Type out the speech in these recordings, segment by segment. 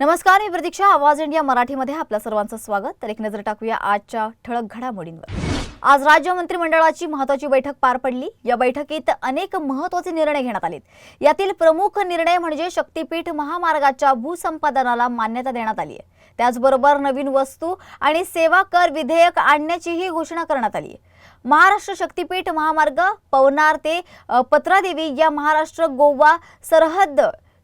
नमस्कार मी प्रतीक्षा. आवाज इंडिया मराठीमध्ये आपल्या सर्वांचं स्वागत. तर एक नजर टाकूया आजच्या ठळक घडामोडींवर. आज राज्य मंत्रिमंडळाची महत्वाची बैठक पार पडली. या बैठकीत अनेक महत्त्वाचे निर्णय घेण्यात आलेत. यातील प्रमुख निर्णय म्हणजे शक्तीपीठ महामार्गाच्या भूसंपादनाला मान्यता देण्यात आली आहे. त्याचबरोबर नवीन वस्तू आणि सेवा कर विधेयक आणण्याचीही घोषणा करण्यात आली आहे. महाराष्ट्र शक्तीपीठ महामार्ग पवनार ते पत्रादेवी या महाराष्ट्र गोवा सरहद्द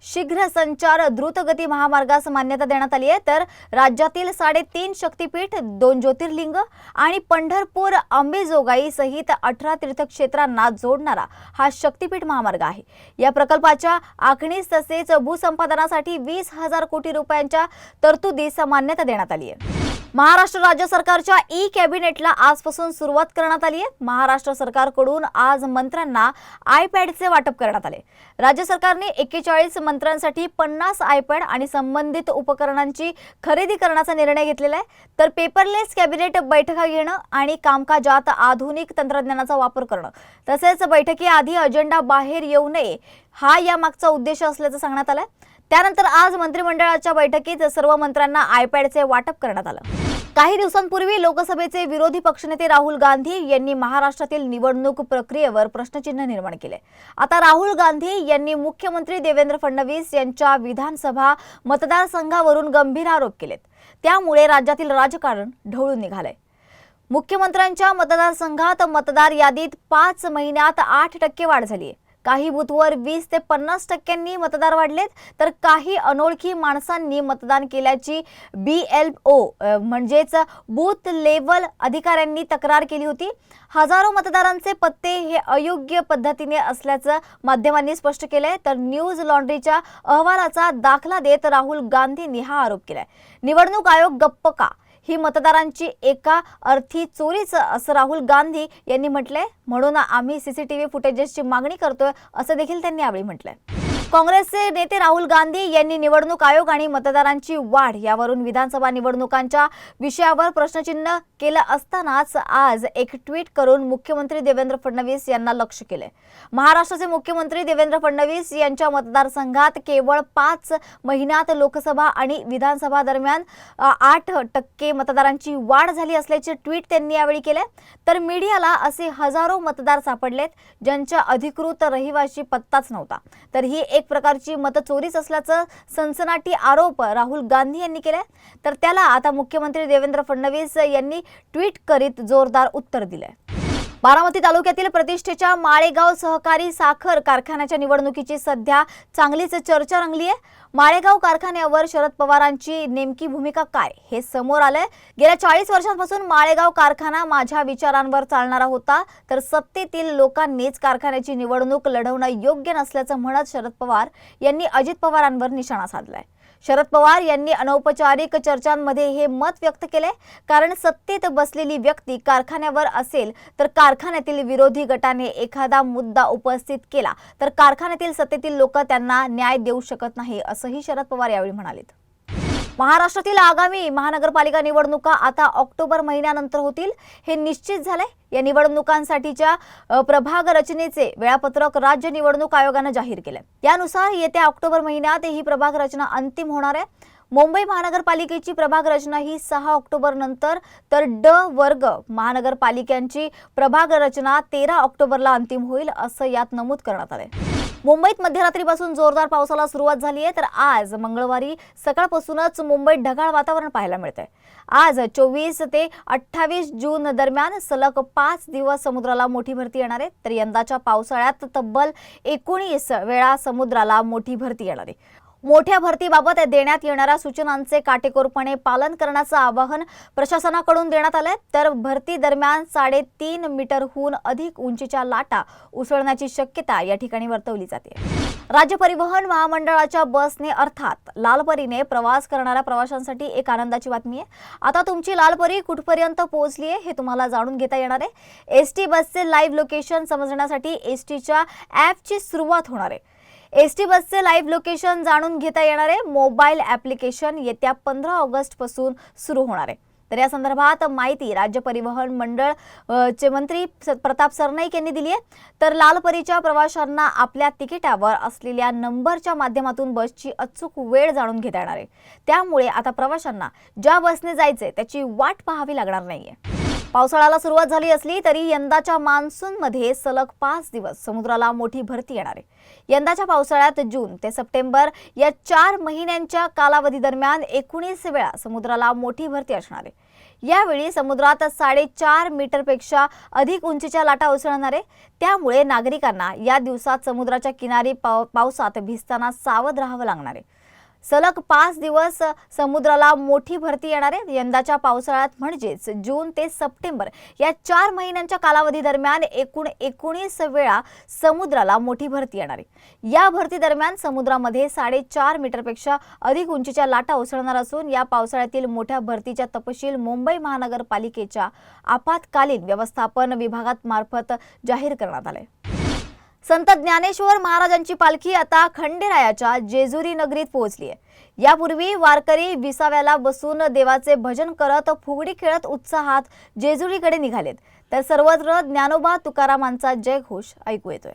शीघ्र संचार द्रुतगती महामार्गास मान्यता देण्यात आली आहे. तर राज्यातील साडेतीन शक्तीपीठ दोन ज्योतिर्लिंग आणि पंढरपूर अंबेजोगाई सहित अठरा तीर्थक्षेत्रांना जोडणारा हा शक्तीपीठ महामार्ग आहे. या प्रकल्पाच्या आखणीस तसेच भूसंपादनासाठी वीस हजार कोटी रुपयांच्या तरतुदीस मान्यता देण्यात आली आहे. महाराष्ट्र राज्य सरकारच्या ई कॅबिनेटला आजपासून सुरुवात करण्यात आली आहे. महाराष्ट्र सरकारकडून आज मंत्र्यांना आयपॅडचे वाटप करण्यात आले. राज्य सरकारने एक्केचाळीस मंत्र्यांसाठी पन्नास आयपॅड आणि संबंधित उपकरणांची खरेदी करण्याचा निर्णय घेतलेला आहे. तर पेपरलेस कॅबिनेट बैठका घेणं आणि कामकाजात आधुनिक तंत्रज्ञानाचा वापर करणं तसेच बैठकीआधी अजेंडा बाहेर येऊ नये हा यामागचा उद्देश असल्याचं सांगण्यात आलं त्यानंतर आज मंत्रिमंडळाच्या बैठकीत सर्व मंत्र्यांना आयपॅडचे वाटप करण्यात आलं. काही दिवसांपूर्वी लोकसभेचे विरोधी पक्षनेते राहुल गांधी यांनी महाराष्ट्रातील निवडणूक प्रक्रियेवर प्रश्नचिन्ह निर्माण केले. आता राहुल गांधी यांनी मुख्यमंत्री देवेंद्र फडणवीस यांच्या विधानसभा मतदारसंघावरून गंभीर आरोप केलेत. त्यामुळे राज्यातील राजकारण ढवळून निघालंय. मुख्यमंत्र्यांच्या मतदारसंघात मतदार यादीत पाच महिन्यात आठ टक्के वाढ झाली आहे काही बूथवर वीस ते पन्नास टक्क्यांनी मतदार वाढलेत. तर काही अनोळखी माणसांनी मतदान केल्याची बी एल ओ म्हणजेच बूथ लेवल अधिकाऱ्यांनी तक्रार केली होती. हजारो मतदारांचे पत्ते हे अयोग्य पद्धतीने असल्याचं माध्यमांनी स्पष्ट केलंय. तर न्यूज लॉन्ड्रीच्या अहवालाचा दाखला देत राहुल गांधींनी हा आरोप केलाय. निवडणूक आयोग गप्प का? ही मतदारांची एका अर्थी चोरीच असं राहुल गांधी यांनी म्हटलंय. म्हणून आम्ही सीसीटीव्ही फुटेजेसची मागणी करतोय असं देखील त्यांनी यावेळी म्हटलंय. काँग्रेसचे नेते राहुल गांधी यांनी निवडणूक आयोग आणि मतदारांची वाढ यावरून विधानसभा निवडणुकांच्या विषयावर प्रश्नचिन्ह केलं असतानाच आज एक ट्विट करून मुख्यमंत्री देवेंद्र फडणवीस यांना लक्ष केले महाराष्ट्राचे मुख्यमंत्री देवेंद्र फडणवीस यांच्या मतदारसंघात केवळ पाच महिन्यात लोकसभा आणि विधानसभा दरम्यान आठ टक्के मतदारांची वाढ झाली असल्याचे ट्विट त्यांनी यावेळी केले तर मीडियाला असे हजारो मतदार सापडलेत ज्यांच्या अधिकृत रहिवाशी पत्ताच नव्हता. तर ही एक प्रकारची मतचोरीच असल्याचं सनसनाटी आरोप राहुल गांधी यांनी केलाय तर त्याला आता मुख्यमंत्री देवेंद्र फडणवीस यांनी ट्विट करीत जोरदार उत्तर दिलंय. बारामती तालुक्यातील प्रतिष्ठेच्या माळेगाव सहकारी साखर कारखान्याच्या निवडणुकीची सध्या चांगलीच चर्चा रंगली आहे माळेगाव कारखान्यावर शरद पवारांची नेमकी भूमिका काय हे समोर आलंय. गेल्या चाळीस वर्षांपासून माळेगाव कारखाना माझ्या विचारांवर चालणारा होता तर सत्तेतील लोकांनीच कारखान्याची निवडणूक लढवणं योग्य नसल्याचं म्हणत शरद पवार यांनी अजित पवारांवर निशाणा साधलाय. शरद पवार यांनी अनौपचारिक चर्चांमध्ये हे मत व्यक्त केले कारण सत्तेत बसलेली व्यक्ती कारखान्यावर असेल तर कारखान्यातील विरोधी गटाने एखादा मुद्दा उपस्थित केला तर कारखान्यातील सत्तेतील लोक त्यांना न्याय देऊ शकत नाही असंही शरद पवार यावेळी म्हणालेत. महाराष्ट्रातील आगामी महानगरपालिका निवडणुका आता ऑक्टोबर महिन्यानंतर होतील. हे निश्चित झालंय. या निवडणुकांसाठीच्या प्रभाग रचनेचे वेळापत्रक राज्य निवडणूक आयोगानं जाहीर केलंय. यानुसार येत्या ऑक्टोबर महिन्यात ही प्रभाग रचना अंतिम होणार आहे. मुंबई महानगरपालिकेची प्रभाग रचना ही सहा ऑक्टोबर नंतर तर ड वर्ग महानगरपालिकांची प्रभाग रचना तेरा ऑक्टोबरला अंतिम होईल असं यात नमूद करण्यात आलंय. मुंबईत मध्यरात्रीपासून जोरदार पावसाला सुरुवात झाली आहे. तर आज मंगळवारी सकाळपासूनच मुंबईत ढगाळ वातावरण पाहायला मिळतंय. आज चोवीस ते अठ्ठावीस जून दरम्यान सलग पाच दिवस समुद्राला मोठी भरती येणार आहे. तर यंदाच्या पावसाळ्यात तब्बल एकोणीस वेळा समुद्राला मोठी भरती येणार आहे. मोठ्या भरतीबाबत देण्यात येणाऱ्या सूचनांचे काटेकोरपणे पालन करण्याचं आवाहन प्रशासनाकडून देण्यात आलंय. तर भरती दरम्यान साडेतीन मीटरहून अधिक उंचीच्या लाटा उसळण्याची शक्यता या ठिकाणी वर्तवली जाते. राज्य परिवहन महामंडळाच्या बसने अर्थात लालपरीने प्रवास करणाऱ्या प्रवाशांसाठी एक आनंदाची बातमी आहे. आता तुमची लालपरी कुठपर्यंत पोहोचली आहे हे तुम्हाला जाणून घेता येणार आहे. एस टी बसचे लाईव्ह लोकेशन समजण्यासाठी एस टीच्या ॲपची सुरुवात होणार आहे. एस टी बसचे लाईव्ह लोकेशन जाणून घेता येणार आहे. मोबाईल ॲप्लिकेशन येत्या पंधरा ऑगस्टपासून सुरू होणार आहे. तर या संदर्भात माहिती राज्य परिवहन मंडळ चे मंत्री स- प्रताप सरनाईक यांनी दिली आहे. तर लालपरीच्या प्रवाशांना आपल्या तिकिटावर असलेल्या नंबरच्या माध्यमातून बसची अचूक वेळ जाणून घेता येणार आहे. त्यामुळे आता प्रवाशांना ज्या बसने जायचे त्याची वाट पाहावी लागणार नाहीये. पावसाळ्याला सुरुवात झाली असली तरी यंदाच्या मान्सूनमध्ये सलग पाच दिवस समुद्राला मोठी भरती येणार आहे. यंदाच्या पावसाळ्यात जून ते सप्टेंबर या चार महिन्यांच्या कालावधी दरम्यान एकोणीस वेळा समुद्राला मोठी भरती असणार आहे. यावेळी समुद्रात साडेचार मीटरपेक्षा अधिक उंचीच्या लाटा उसळणार आहे. त्यामुळे नागरिकांना या दिवसात समुद्राच्या किनारी पाव पावसात भिजताना सावध राहावं लागणार आहे. सलग पाच दिवस समुद्राला मोठी भरती येणार आहे. यंदाच्या पावसाळ्यात म्हणजेच जून ते सप्टेंबर या चार महिन्यांच्या कालावधी दरम्यान एकूण एकोणीस वेळा समुद्राला मोठी भरती येणार आहे. या भरती दरम्यान समुद्रामध्ये साडेचार मीटरपेक्षा अधिक उंचीच्या लाटा उसळणार असून या पावसाळ्यातील मोठ्या भरतीच्या तपशील मुंबई महानगरपालिकेच्या आपत्कालीन व्यवस्थापन विभागात मार्फत जाहीर करण्यात आले संत ज्ञानेश्वर महाराजांची पालखी आता खंडेरायाच्या जेजुरी नगरीत पोहोचली आहे. यापूर्वी वारकरी विसाव्याला बसून देवाचे भजन करत फुगडी खेळत उत्साहात जेजुरीकडे निघालेत. तर सर्वत्र ज्ञानोबा तुकारामांचा जयघोष ऐकू येतोय.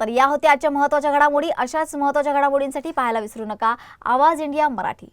तर या होत्या आजच्या महत्त्वाच्या घडामोडी. अशाच महत्त्वाच्या घडामोडींसाठी पाहायला विसरू नका. आवाज इंडिया मराठी.